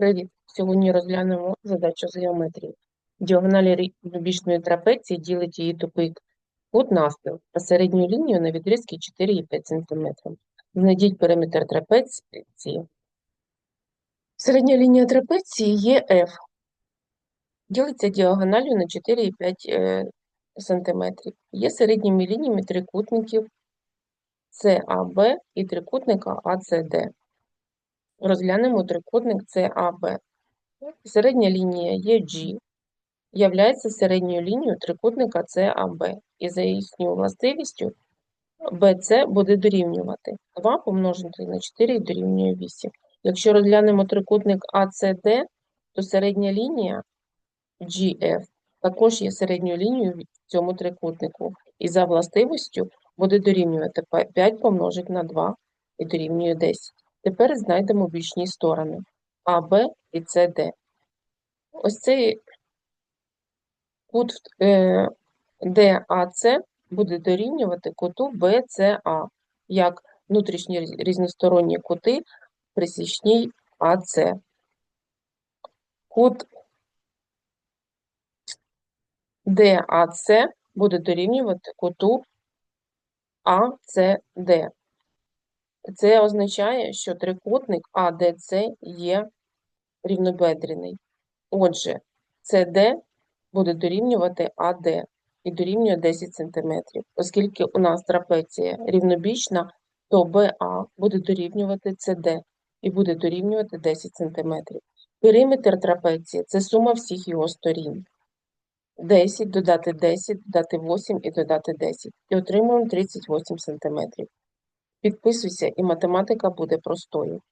Привіт! Сьогодні розглянемо задачу з геометрії. Діагоналі рівнобічної трапеції ділить її тупик кут навпіл, а середню лінію на відрізки 4,5 см. Знайдіть периметр трапеції. Середня лінія трапеції є F. Ділиться діагональю на 4,5 е, см. Є середніми лініями трикутників CAB і трикутника ACD. Розглянемо трикутник CAB. Середня лінія EG являється середньою лінією трикутника CAB, і за їхньою властивістю BC буде дорівнювати 2 помножити на 4 дорівнює 8. Якщо розглянемо трикутник ACD, то середня лінія GF також є середньою лінією в цьому трикутнику, і за властивістю буде дорівнювати 5 помножити на 2 і дорівнює 10. Тепер знайдемо бічні сторони АБ і СД. Ось цей кут е, ДАЦ буде дорівнювати куту БЦА, як внутрішні різносторонні кути при січній АЦ. Кут ДАЦ буде дорівнювати куту АЦД. Це означає, що трикутник АДЦ є рівнобедрений. Отже, CD буде дорівнювати АД і дорівнює 10 см. Оскільки у нас трапеція рівнобічна, то БА буде дорівнювати CD і буде дорівнювати 10 см. Периметр трапеції – це сума всіх його сторін. 10 додати 10, додати 8 і додати 10. І отримуємо 38 см. Підписуйся, і математика буде простою.